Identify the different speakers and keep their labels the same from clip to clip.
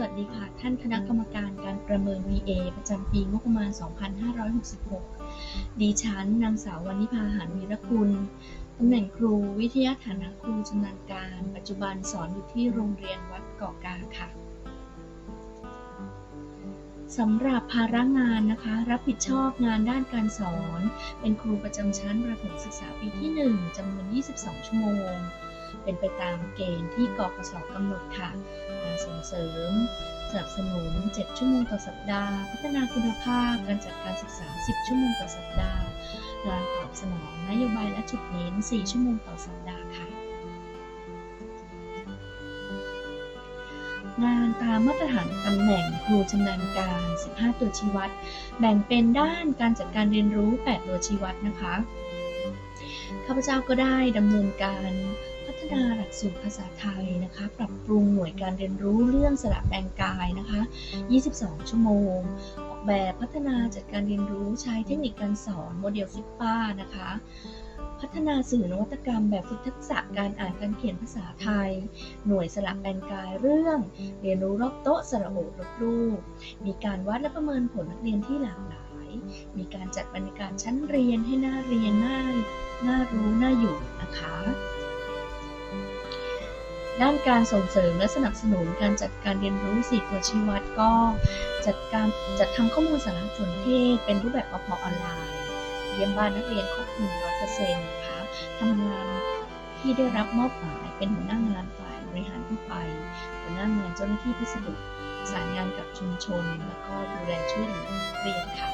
Speaker 1: สวัสดีค่ะ ท่านคณะกรรมการการประเมิน PA ประจำปีงบประมาณ 2566ดิฉันนางสาววรรณิพาหารวีรกุลตำแหน่งครูวิทยาฐานะครูชำนาญการ ปัจจุบันสอนอยู่ที่โรงเรียนวัดเกาะกาค่ะสำหรับภาระงานนะคะ รับผิดชอบงานด้านการสอน เป็นครูประจำชั้นประถมศึกษาปีที่ 1จำนวน 22 ชั่วโมง เป็นไปตามเกณฑ์ที่กกสกำหนดค่ะการส่งเสริมสนับสนุน 7 ชั่วโมงต่อสัปดาห์ พัฒนาคุณภาพ การจัดการศึกษา 10 ชั่วโมงต่อสัปดาห์งานตอบสนองนโยบายและจุดเน้น 4 ชั่วโมงต่อสัปดาห์ค่ะ งานตามมาตรฐานตำแหน่งครูชำนาญการ 15 ตัวชี้วัด แบ่งเป็นด้านการจัดการเรียนรู้ 8 ตัวชี้วัดนะคะ ข้าพเจ้าก็ได้ดำเนินการ ฒนาหลักสูตรภาษาไทยนะคะ ปรับปรุงหน่วยการเรียนรู้เรื่องสระแปลงกายนะคะ 22 ชั่วโมง ออกแบบพัฒนาจัดการเรียนรู้ใช้เทคนิคการสอนโมเดลซิปป้านะคะพัฒนาสื่อนวัตกรรมแบบฝึกทักษะการอ่านการเขียนภาษาไทย หน่วยสระแปลงกายเรื่อง เรียนรู้รอบโต๊ะสระโอกรบรูป มีการวัดและประเมินผลนักเรียนที่หลากหลาย มีการจัดบรรยากาศชั้นเรียนให้น่าเรียนน่าน่ารู้น่าอยู่นะคะ ด้านการส่งเสริมและสนับสนุนการจัดการเรียนรู้สี่ตัวชี้วัดก็ จัดการจัดทำข้อมูลสารสนเทศเป็นรูปแบบอพออนไลน์ เยี่ยมบ้านนักเรียนครบ100%นะคะทำงานที่ได้รับมอบหมายเป็นหัวหน้างานฝ่ายบริหารทั่วไป หัวหน้างานเจ้าหน้าที่พัสดุสานงานกับชุมชน แล้วก็ดูแลช่วยเหลือนักเรียนค่ะ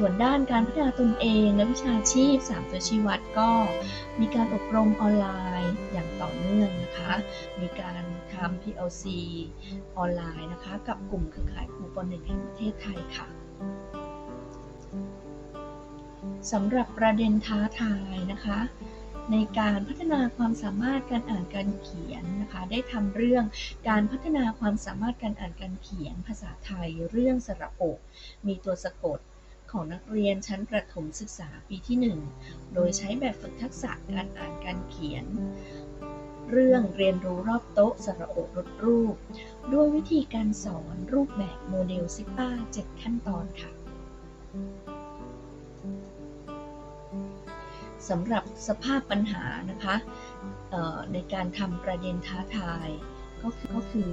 Speaker 1: ส่วนด้านการพัฒนาตนเองและวิชาชีพ 3 ตัวชี้วัดก็มีการอบรมออนไลน์อย่างต่อเนื่องนะคะ มีการทำ PLC ออนไลน์นะคะ กับกลุ่มเครือข่ายครูป .1 แห่งประเทศไทยค่ะสำหรับประเด็นท้าทายนะคะ ในการพัฒนาความสามารถการอ่านการเขียนนะคะ ได้ทำเรื่องการพัฒนาความสามารถการอ่านการเขียนภาษาไทยเรื่องสระอกมีตัวสะกด ของนักเรียนชั้นประถมศึกษาปีที่ 1 โดยใช้แบบฝึกทักษะการอ่านการเขียน เรื่องเรียนรู้รอบโต๊ะสระอกรถรูป ด้วยวิธีการสอนรูปแบบโมเดลซิป้า 7 ขั้นตอนค่ะสำหรับสภาพปัญหานะคะในการทำประเด็นท้าทายก็คือ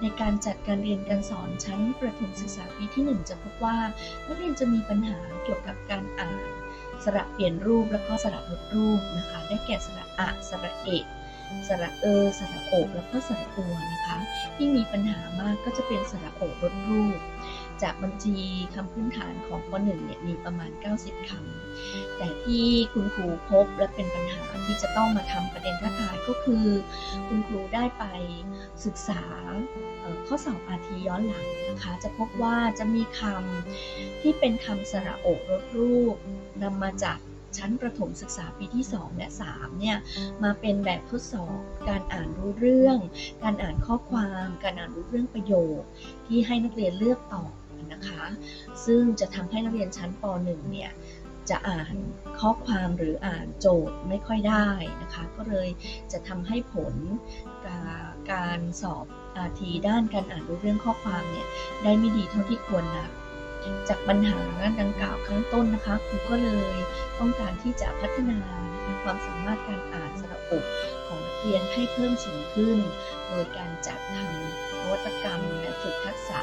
Speaker 1: ในการจัดการเรียนการสอนชั้นประถมศึกษาปีที่ 1 จะพบว่านักเรียนจะมีปัญหาเกี่ยวกับการอ่าน สระเปลี่ยนรูปและก็สระลดรูปนะคะ ได้แก่สระอะสระเอกสระเออสระโอกแล้วก็สระอัวนะคะ ที่มีปัญหามากก็จะเป็นสระโอกลดรูป จากบัญชีคำพื้นฐานของป .1 เนี่ยมีประมาณ 90 คำ แต่ที่คุณครูพบและเป็นปัญหาที่จะต้องมาทำประเด็นท้าทายก็คือ คุณครูได้ไปศึกษาข้อสอบอาทีย้อนหลังนะคะจะพบว่าจะมีคำที่เป็นคำสระโอกลดรูปนำมาจากชั้นประถมศึกษาปีที่ 2 และ 3 เนี่ย มาเป็นแบบทดสอบการอ่านรู้เรื่อง การอ่านข้อความ การอ่านรู้เรื่องประโยค ที่ให้นักเรียนเลือกตอบ นะคะ ซึ่งจะทำให้นักเรียนชั้นป .1 เนี่ยจะอ่านข้อความหรืออ่านโจทย์ไม่ค่อยได้นะคะ ก็เลยจะทำให้ผลการสอบอาทีด้านการอ่านรู้เรื่องข้อความเนี่ยได้ไม่ดีเท่าที่ควรนะจากปัญหาดังกล่าวข้างต้นนะคะครูก็เลยต้องการที่จะพัฒนาความสามารถการอ่านสระอกของนักเรียนให้เพิ่มสูงขึ้น โดยการจัดทำนวัตกรรมและฝึกทักษะ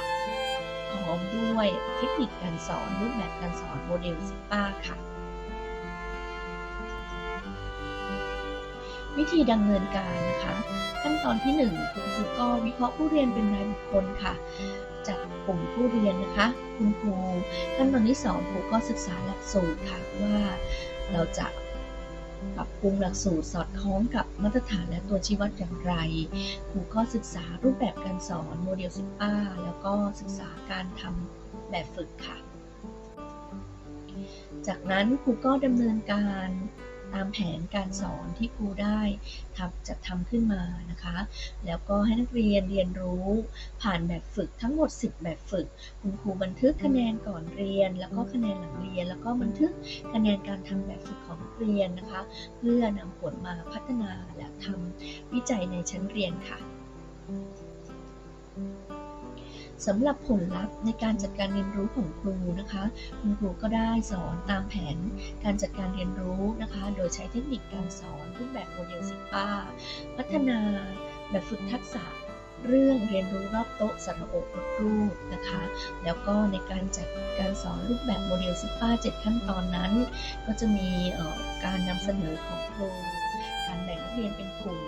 Speaker 1: พร้อมด้วยเทคนิคการสอนรูปแบบการสอนโมเดลซิป้าค่ะ วิธีดำเนินการนะคะ ขั้นตอนที่1คุณครูก็วิเคราะห์ผู้เรียนเป็นรายบุคคลค่ะ จัดกลุ่มผู้เรียนนะคะ คุณครูขั้นตอนที่2ครูก็ศึกษาหลักสูตรค่ะว่าเราจะ ปรับปรุงหลักสูตรสอดคล้องกับมาตรฐานและตัวชี้วัดอย่างไรครูก็ศึกษารูปแบบการสอนโมเดลซิป้าแล้วก็ศึกษาการทำแบบฝึกค่ะ จากนั้นครูก็ดำเนินการ ตามแผนการสอนที่ครูได้ทำจัดทำขึ้นมานะคะ แล้วก็ให้นักเรียนเรียนรู้ ผ่านแบบฝึกทั้งหมด 10 แบบฝึก คุณครูบันทึกคะแนนก่อนเรียน แล้วก็คะแนนหลังเรียน แล้วก็บันทึกคะแนนการทำแบบฝึกของนักเรียนนะคะ เพื่อนำผลมาพัฒนาและทำวิจัยในชั้นเรียนค่ะ สำหรับผลลัพธ์ในการจัดการเรียนรู้ของครูนะคะ คุณครูก็ได้สอนตามแผนการจัดการเรียนรู้นะคะ โดยใช้เทคนิคการสอนรูปแบบโมเดลซิป้า พัฒนาแบบฝึกทักษะเรื่องเรียนรู้รอบโต๊ะสระอกรถรูปนะคะ แล้วก็ในการจัดการสอนรูปแบบโมเดลซิป้า7ขั้นตอนนั้น ก็จะมีออการนำเสนอของครูการแบ่งนักเรียนเป็นกลุ่ม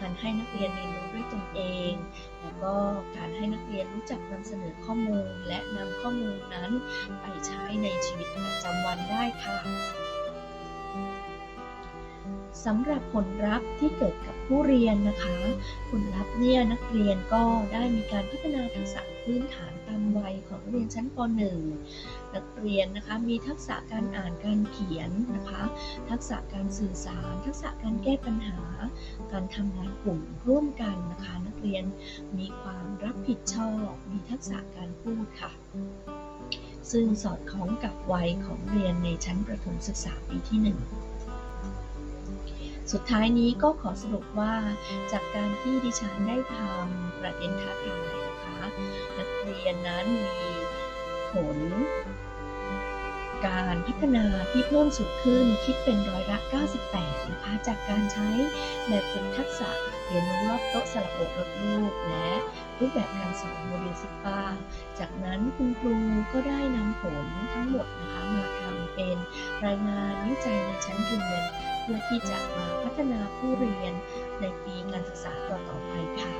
Speaker 1: การให้นักเรียนเรียนรู้ด้วยตนเอง แล้วก็การ ให้นักเรียนรู้จักนำเสนอข้อมูล และนำข้อมูลนั้นไปใช้ในชีวิตประจำวันได้ค่ะ สำหรับผลลัพธ์ที่เกิดกับผู้เรียนนะคะ ผลลัพธ์เนี่ยนักเรียนก็ได้มีการพัฒนาทักษะพื้นฐานตามวัยของนักเรียนชั้นป .1 นักเรียนนะคะมีทักษะการอ่านการเขียนนะคะ ทักษะการสื่อสาร ทักษะการแก้ปัญหา การทำงานกลุ่มร่วมกันนะคะ นักเรียนมีความรับผิดชอบ มีทักษะการพูดค่ะซึ่งสอดคล้องกับวัยของเรียนในชั้นประถมศึกษาปีที่หนึ่ง สุดท้ายนี้ก็ขอสรุปว่าจากการที่ดิฉันได้ทำประเด็นท้าทายนะคะ นักเรียนนั้นมีผล การพัฒนาที่เพิ่มสูงขึ้นคิดเป็นร้อยละ 98 นะคะ จากการใช้แบบฝึกทักษะเรียนรู้รอบโต๊ะสลับอกรถลูกและรูปแบบการสอนโมเดลซิป้าจากนั้นคุณครูก็ได้นำผลทั้งหมดนะคะมาทำเป็นรายงานวิจัยในชั้นเรียน เพื่อที่จะมาพัฒนาผู้เรียนในปีการศึกษาต่อๆไปค่ะ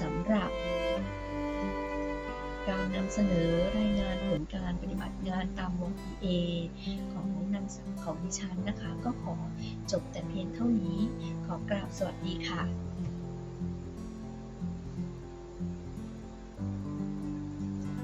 Speaker 1: สำหรับ การนำเสนอรายงานผลการปฏิบัติงานตามวง EA ของนางของดิฉันนะคะ ก็ขอจบแต่เพียงเท่านี้ ขอกราบสวัสดีค่ะ